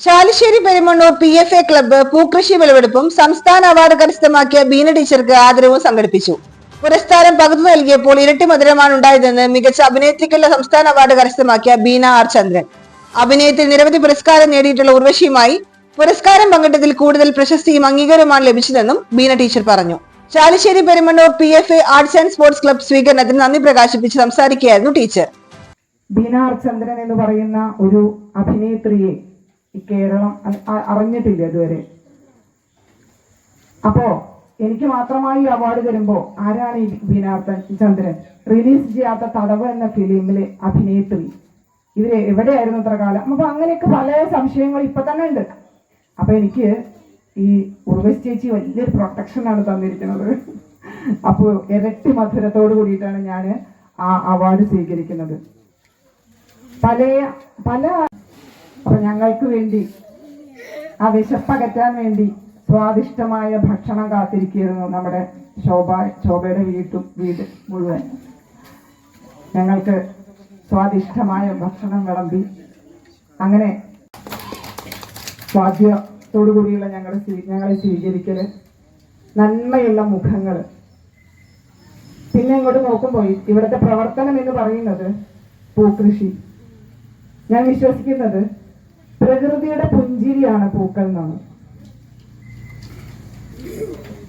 Chalissery Perumannur P F A club പൂക്കൃഷി വിളവെടുപ്പും സംസ്ഥാന award കരസ്ഥമാക്കിയ ബീന ടീച്ചർക്ക് ആദരവും സംഘടിപ്പിച്ചു. പുരസ്കാരം പകുതി നൽകിയപ്പോൾ ഇരട്ടി മധുരമാണ് ഉണ്ടായതെന്ന് മികച്ച അഭിനേത്രിക്കുള്ള സംസ്ഥാന അവാർഡ് കരസ്ഥമാക്കിയ ബീന ആർ ചന്ദ്രൻ അഭിനയത്തിൽ നിരവധി പുരസ്കാരം നേടിയിട്ടുള്ള ഉർവശിയുമായി പുരസ്കാരം പങ്കിട്ടതിൽ കൂടുതൽ പ്രശസ്തിയും അംഗീകാരവുമാണ് ലഭിച്ചതെന്നും ബീന ടീച്ചർ പറഞ്ഞു. Chalissery Perumannur P F A arts and sports club സ്വീകരണത്തിന് നന്ദി പ്രകാശിപ്പിച്ച് സംസാരിക്കുകയായിരുന്നു ടീച്ചർ. ബീന ആർ ചന്ദ്രൻ എന്ന് പറയുന്ന ഒരു അഭിനേത്രിയെ കേരളം അറിഞ്ഞിട്ടില്ല ഇതുവരെ. അപ്പോ എനിക്ക് മാത്രമായി അവാർഡ് തരുമ്പോ ആരാണ് ഈ ബിനാർത്ഥൻ ചന്ദ്രൻ? റിലീസ് ചെയ്യാത്ത തടവ് എന്ന ഫിലിമിലെ അഭിനേത്രി. ഇവർ എവിടെയായിരുന്നു ഇത്ര കാലം? അപ്പൊ അങ്ങനെയൊക്കെ പല സംശയങ്ങൾ ഇപ്പൊ തന്നെ ഉണ്ട്. അപ്പൊ എനിക്ക് ഈ ഉർവശി ചേച്ചി വലിയൊരു പ്രൊട്ടക്ഷനാണ് തന്നിരിക്കുന്നത്. അപ്പോൾ ഇരട്ടി മധുരത്തോട് കൂടിയിട്ടാണ് ഞാൻ ആ അവാർഡ് സ്വീകരിക്കുന്നത്. പല പല അപ്പൊ ഞങ്ങൾക്ക് വേണ്ടി ആ വിശപ്പകറ്റാൻ വേണ്ടി സ്വാദിഷ്ടമായ ഭക്ഷണം കാത്തിരിക്കുന്നു നമ്മുടെ ശോഭ ശോഭയുടെ വീട്ടും വീട് മുഴുവൻ. ഞങ്ങൾക്ക് സ്വാദിഷ്ടമായ ഭക്ഷണം വിളമ്പി അങ്ങനെ സ്വാദ്യത്തോടുകൂടിയുള്ള ഞങ്ങളുടെ സ്വീ- ഞങ്ങളെ സ്വീകരിക്കൽ നന്മയുള്ള മുഖങ്ങൾ പിന്നെ ഇങ്ങോട്ട് നോക്കുമ്പോൾ ഇവിടുത്തെ പ്രവർത്തനം എന്ന് പറയുന്നത് പൂക്കൃഷി. ഞാൻ വിശ്വസിക്കുന്നത് പ്രകൃതിയുടെ പുഞ്ചിരിയാണ് പൂക്കൾ എന്നാണ്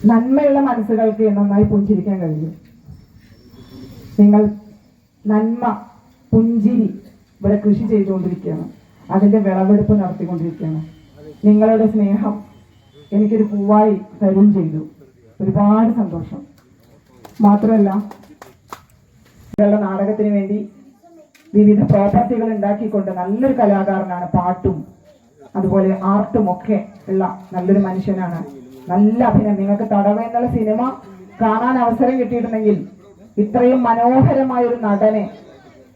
നന്മയുള്ള മനസ്സുകൾക്ക് നന്നായി പുഞ്ചിരിക്കാൻ കഴിയും. നിങ്ങൾ നന്മ പുഞ്ചിരി ഇവിടെ കൃഷി ചെയ്തുകൊണ്ടിരിക്കുകയാണ്. അതിന്റെ വിളവെടുപ്പ് നടത്തിക്കൊണ്ടിരിക്കുകയാണ്. നിങ്ങളുടെ സ്നേഹം എനിക്കൊരു പൂവായി തരും ചെയ്തു. ഒരുപാട് സന്തോഷം. മാത്രമല്ല നിങ്ങളുടെ നാടകത്തിന് വേണ്ടി വിവിധ പ്രോപ്പർട്ടികൾ ഉണ്ടാക്കിക്കൊണ്ട് നല്ലൊരു കലാകാരനാണ് പാട്ടും അതുപോലെ ആർട്ടും ഒക്കെ ഉള്ള നല്ലൊരു മനുഷ്യനാണ്. നല്ല അഭിനയം. നിങ്ങൾക്ക് തടവ എന്നുള്ള സിനിമ കാണാൻ അവസരം കിട്ടിയിട്ടുണ്ടെങ്കിൽ ഇത്രയും മനോഹരമായ ഒരു നടനെ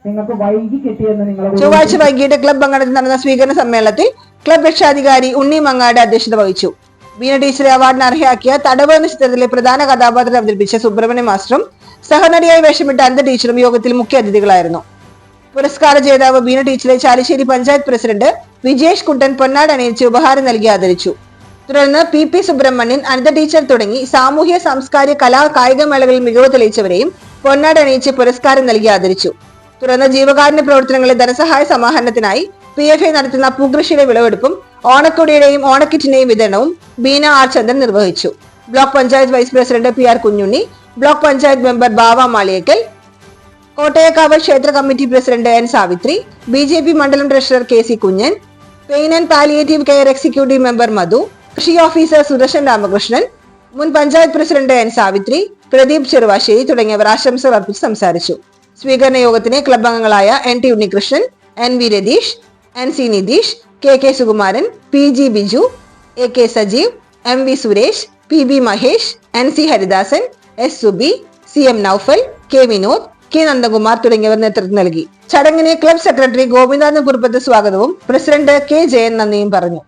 നിങ്ങൾക്ക് വൈകി കിട്ടിയെന്ന് നിങ്ങൾ ചൊവ്വാഴ്ച വൈകിട്ട് ക്ലബ് അംഗണത്തിൽ നടന്ന സ്വീകരണ സമ്മേളനത്തിൽ ക്ലബ് രക്ഷാധികാരി ഉണ്ണി മങ്ങാട് അധ്യക്ഷത വഹിച്ചു. വീണ ടീച്ചറെ അവാർഡിന് അർഹയാക്കിയ തടവ് എന്ന ചിത്രത്തിലെ പ്രധാന കഥാപാത്രം അവതരിപ്പിച്ച സുബ്രഹ്മണ്യ മാസ്റ്ററും സഹനടിയായി വേഷമിട്ട അന്ത ടീച്ചറും യോഗത്തിൽ മുഖ്യ അതിഥികളായിരുന്നു. പുരസ്കാര ജേതാവ് ബീന ടീച്ചറെ ചാലിശ്ശേരി പഞ്ചായത്ത് പ്രസിഡന്റ് വിജേഷ് കുട്ടൻ പൊന്നാട് അണിയിച്ച് ഉപഹാരം നൽകി ആദരിച്ചു. തുടർന്ന് P P Subrahmanyan Anitha teacher തുടങ്ങി സാമൂഹ്യ സാംസ്കാരിക കലാ കായിക മേളകളിൽ മികവ് തെളിയിച്ചവരെയും പൊന്നാട് അണിയിച്ച് പുരസ്കാരം നൽകി ആദരിച്ചു. തുടർന്ന് ജീവകാരുണ്യ പ്രവർത്തനങ്ങളെ ധനസഹായ സമാഹരണത്തിനായി പി എഫ് ഐ നടത്തുന്ന പൂകൃഷിയുടെ വിളവെടുപ്പും ഓണക്കൊടിയുടെയും ഓണക്കിറ്റിന്റെയും വിതരണവും ബീന ആർ ചന്ദ്രൻ നിർവഹിച്ചു. Block panchayat vice president P R Kunjunni block panchayat member Bava Maliyekkal Kottayakkavu ക്ഷേത്ര committee president N Savitri B J P മണ്ഡലം treasurer K C Kunjan pain and palliative care executive member Madhu കൃഷി officer Sudarshan Ramakrishnan മുൻ panchayat president N Savitri Pradeep Cheruvassery തുടങ്ങിയവർ ആശംസകൾ അർപ്പിച്ച് സംസാരിച്ചു. സ്വീകരണ യോഗത്തിന് ക്ലബ് അംഗങ്ങളായ N T Unnikrishnan N V Ratheesh N C Nitheesh K K Sukumaran P G Biju A K Sajeev M V Suresh P B Mahesh N C Haridasan S Subi C M Noufal K Vinod K Nandakumar തുടങ്ങിയവർ നേതൃത്വം നൽകി. ചടങ്ങിന് club secretary Gopinathan Kuruppath സ്വാഗതവും president K Jayan നന്ദിയും പറഞ്ഞു.